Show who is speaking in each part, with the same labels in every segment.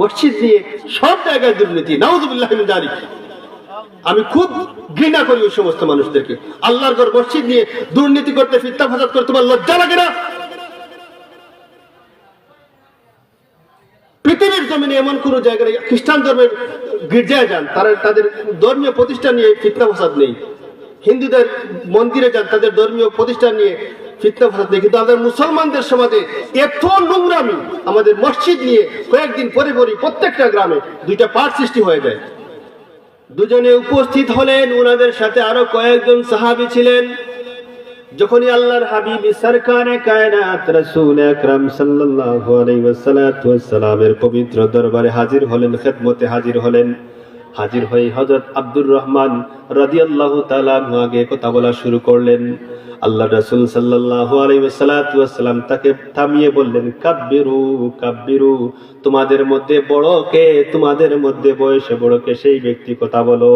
Speaker 1: মসজিদ নিয়ে সব জায়গায় দুর্নীতি, নাউজুবিল্লাহ আমি খুব ঘৃণা করি ওই সমস্ত মানুষদেরকে। আল্লাহর ঘর মসজিদ নিয়ে দুর্নীতি করতে ফিত্তা ফাসাদ করতে তোমার লজ্জা লাগে না? পৃথিবীর জমিনে এমন কোন জায়গায় খ্রিস্টান ধর্মের গির্জায় যান, তারা তাদের ধর্মীয় প্রতিষ্ঠান নিয়ে ফিতনা ফাসাদ নেই। হিন্দুদের মন্দিরে যান, তাদের ধর্মীয় প্রতিষ্ঠান নিয়ে ফিতনা ফাসাদ কিন্তু আমাদের মুসলমানদের সমাজে এত নোংরামি আমাদের মসজিদ নিয়ে কয়েকদিন পরে পরে প্রত্যেকটা গ্রামে দুইটা পার্ট সৃষ্টি হয়ে যায়। দুজনে উপস্থিত হলেন ওনাদের সাথে আরও কয়েকজন সাহাবী ছিলেন। যখনই আল্লাহর হাবিব সরকারে কায়নাত রাসূল আকরাম সাল্লাল্লাহু আলাইহি ওয়াসাল্লামের পবিত্র দরবারে হাজির হলেন, খেদমতে হাজির হলেন। হাজির হয়ে হযরত আব্দুর রহমান রাদিয়াল্লাহু তাআলা আনহু আগে কথা বলা শুরু করলেন। আল্লাহ রাসূল সাল্লাল্লাহু আলাইহি ওয়াসাল্লাম তাকে থামিয়ে বললেন কাব্বিরু কাব্বিরু তোমাদের মধ্যে বড় কে? তোমাদের মধ্যে বয়সে বড় কে? সেই ব্যক্তি কথা বলো।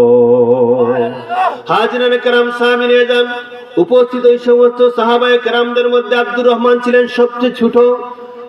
Speaker 1: হাজিরানে কেরাম সামিনে যান। উপস্থিত ওই সমস্ত সাহাবায়ে কেরামদের মধ্যে আব্দুর রহমান ছিলেন সবচেয়ে ছোট।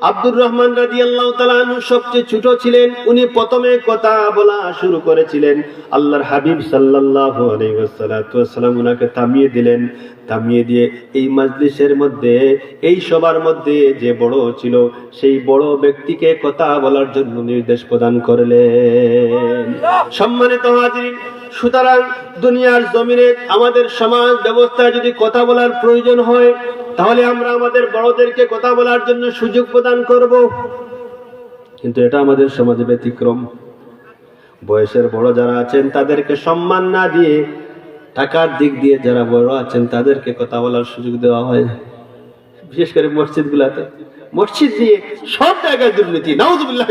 Speaker 1: আব্দুর রহমান রাজি আল্লাহ তালু সবচেয়ে ছোট ছিলেন। উনি প্রথমে কথা বলা শুরু করেছিলেন। আল্লাহর হাবিব সাল্লাহ আলাইসালাম উনাকে থামিয়ে দিলেন। থামিয়ে দিয়ে এই মাজলিসের মধ্যে, এই সবার মধ্যে যে বড় ছিল, সেই বড় ব্যক্তিকে কথা বলার জন্য নির্দেশ প্রদান করলেন। সম্মানিত হাজির সুতরাং দুনিয়ার জমিনে আমাদের সমাজ ব্যবস্থায় যদি কথা বলার প্রয়োজন হয় তাহলে আমরা আমাদের বড়দেরকে কথা বলার জন্য সুযোগ প্রদান করব। কিন্তু এটা আমাদের সমাজে ব্যতিক্রম। বয়সের বড় যারা আছেন, তাদেরকে সম্মান না দিয়ে, টাকার দিক দিয়ে যারা বড় আছেন, তাদেরকে কথা বলার সুযোগ দেওয়া হয়। বিশেষ করে মসজিদ গুলাতে মসজিদ দিয়ে সব জায়গায় দুর্নীতি, নাউজুবিল্লাহ।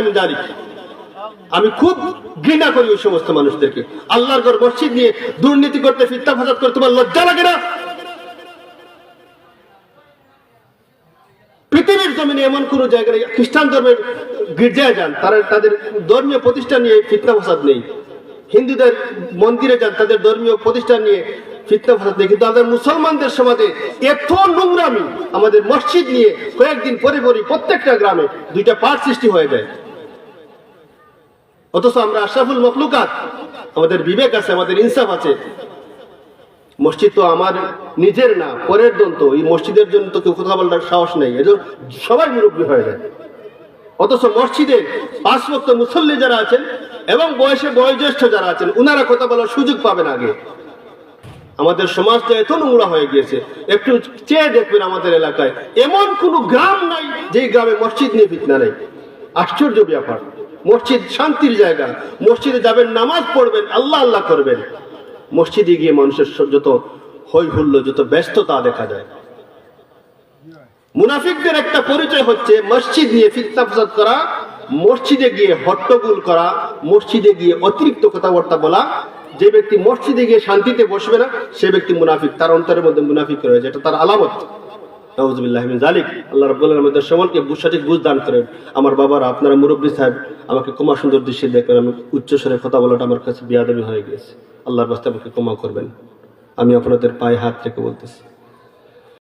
Speaker 1: আমি খুব ঘৃণা করি ওই সমস্ত মানুষদেরকে। আল্লাহর ঘর মসজিদ নিয়ে দুর্নীতি করতে ফিত্তা ফাসাদ করতে তোমার লজ্জা লাগে না পৃথিবীর জমিনে এমন কোন জায়গায় খ্রিস্টান ধর্মের গির্জায় যান, তারা তাদের ধর্মীয় প্রতিষ্ঠান নিয়ে ফিতনা ফাসাদ নেই। হিন্দুদের মন্দিরে যান, তাদের ধর্মীয় প্রতিষ্ঠান নিয়ে ফিতনা ফাসাদ নেই। কিন্তু আমাদের মুসলমানদের সমাজে এত নোংরামি, আমাদের মসজিদ নিয়ে কয়েকদিন পরে পরে প্রত্যেকটা গ্রামে দুইটা পার্ট সৃষ্টি হয়ে যায়। অথচ আমরা আশরাফুল মখলুকাত, আমাদের বিবেক আছে, আমাদের ইনসাফ আছে। মসজিদ তো আমার নিজের না, পরের দন্ত এই মসজিদের জন্য তো কেউ কথা বলার সাহস নেই। এজন্য সবাই মুরব্বী হয়ে যায়। অথচ মসজিদে পাঁচ মুসল্লি যারা আছেন এবং বয়সে বয়োজ্যেষ্ঠ যারা আছেন, উনারা কথা বলার সুযোগ পাবেন আগে। আমাদের সমাজটা এত নোংরা হয়ে গিয়েছে। একটু চেয়ে দেখবেন আমাদের এলাকায়। এমন কোনো গ্রাম নাই যেই গ্রামে মসজিদ নিয়ে ফিতনা নেই। আশ্চর্য ব্যাপার। মসজিদ শান্তির জায়গা। মসজিদে যাবেন, নামাজ পড়বেন, আল্লাহ আল্লাহ করবেন। মসজিদে গিয়ে মানুষের যত হই হুল্লো যত ব্যস্ততা দেখা যায়। মুনাফিকদের একটা পরিচয় হচ্ছে মসজিদ নিয়ে ফিতনা করা, মসজিদে গিয়ে হট্টগোল করা, মসজিদে গিয়ে অতিরিক্ত কথাবার্তা বলা। যে ব্যক্তি মসজিদে গিয়ে শান্তিতে বসবে না, সে ব্যক্তি মুনাফিক। তার অন্তরের মধ্যে মুনাফিক রয়েছে, এটা তার আলামত। আমার বাবারা, আপনারা মুরব্বী সাহেব, আমাকে কুমার সুন্দর দৃশ্যে দেখবেন। আমি উচ্চস্বরে কথা বলাটা আমার কাছে বিয়াদবি হয়ে গিয়েছে। আল্লাহর রাস্তায় আমাকে ক্ষমা করবেন। আমি আপনাদের পায়ে হাত রেখে বলতেছি।